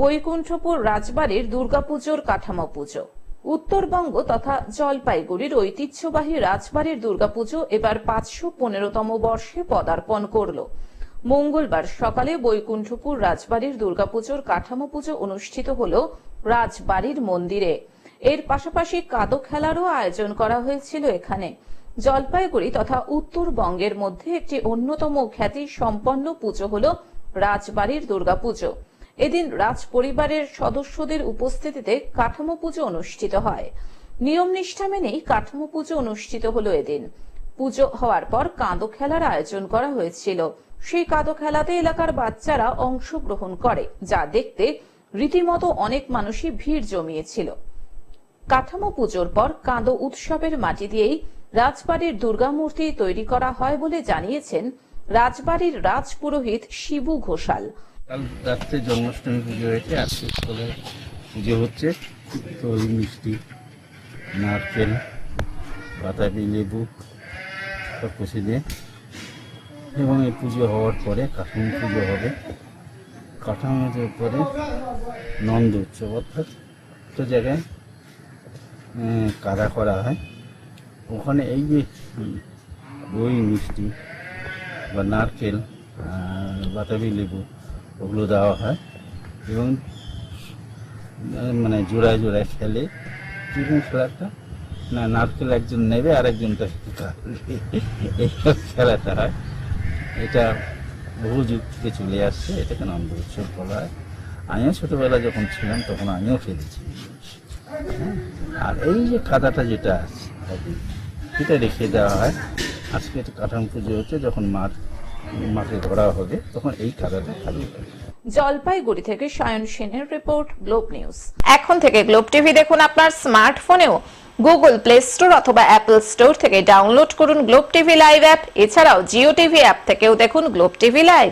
বৈকুণ্ঠপুর রাজবাড়ির দুর্গাপুজোর কাঠামো পুজো। উত্তরবঙ্গ তথা জলপাইগুড়ির ঐতিহ্যবাহী রাজবাড়ির দুর্গাপুজো এবার পাঁচশো পনেরোতম বর্ষে পদার্পণ করল। মঙ্গলবার সকালে বৈকুণ্ঠপুর রাজবাড়ির দুর্গাপুজোর কাঠামো পুজো অনুষ্ঠিত হল রাজবাড়ির মন্দিরে। এর পাশাপাশি কাদো খেলারও আয়োজন করা হয়েছিল এখানে। জলপাইগুড়ি তথা উত্তরবঙ্গের মধ্যে একটি অন্যতম খ্যাতি সম্পন্ন পুজো হল রাজবাড়ির দুর্গাপুজো। এদিন রাজ পরিবারের সদস্যদের উপস্থিতিতে কাঠামো পুজো অনুষ্ঠিত হয়। নিয়ম নিষ্ঠা মেনেই কাঠামো পুজো অনুষ্ঠিত হলো এদিন। পুজো হওয়ার পর কাঁদো খেলার আয়োজন করা হয়েছিল। সেই কাঁদো খেলাতে এলাকার বাচ্চারা অংশগ্রহণ করে, যা দেখতে রীতিমতো অনেক মানুষই ভিড় জমিয়েছিল। কাঠামো পুজোর পর কাঁদো উৎসবের মাটি দিয়েই রাজবাড়ির দুর্গামূর্তি তৈরি করা হয় বলে জানিয়েছেন রাজবাড়ির রাজপুরোহিত শিবু ঘোষাল। কাল রাত্রে জন্মাষ্টমী পুজো হয়েছে আজকে সকালে পুজো হচ্ছে দই মিষ্টি, নারকেল, বাতাবি, লেবু সব কষে দিয়ে। এবং এই পুজো হওয়ার পরে কাঠামো পুজো হবে। কাঠামোর পরে নন্দ উৎসব অর্থাৎ একটা জায়গায় কাদা করা হয়। ওখানে এই যে দই মিষ্টি বা নারকেল বাতাবি, লেবু ওগুলো দেওয়া হয়। এবং মানে জোড়ায় জোড়ায় খেলে কীরকম খেলাটা না নারকেল একজন নেবে আর একজন তাকে কাটবে। খেলাটা হয়। এটা বহু যুগ থেকে চলে আসছে এটাকে নন্দ উৎসব বলা হয়। আমিও ছোটোবেলা যখন ছিলাম তখন আমিও খেলেছি। হ্যাঁ, আর এই যে খাদাটা যেটা আছে এটা রেখে দেওয়া হয়। আজকে একটা কাঠামো পুজো হচ্ছে যখন মাঠ মাঠে ধরা হবে, তখন এই জলপাইগুড়ি থেকে সায়ন সেনের রিপোর্ট, গ্লোব নিউজ। এখন থেকে গ্লোব টিভি দেখুন আপনার স্মার্টফোনেও। গুগল প্লে স্টোর অথবা অ্যাপল স্টোর থেকে ডাউনলোড করুন গ্লোব টিভি লাইভ অ্যাপ। এছাড়াও জিও টিভি অ্যাপ থেকেও দেখুন গ্লোব টিভি লাইভ।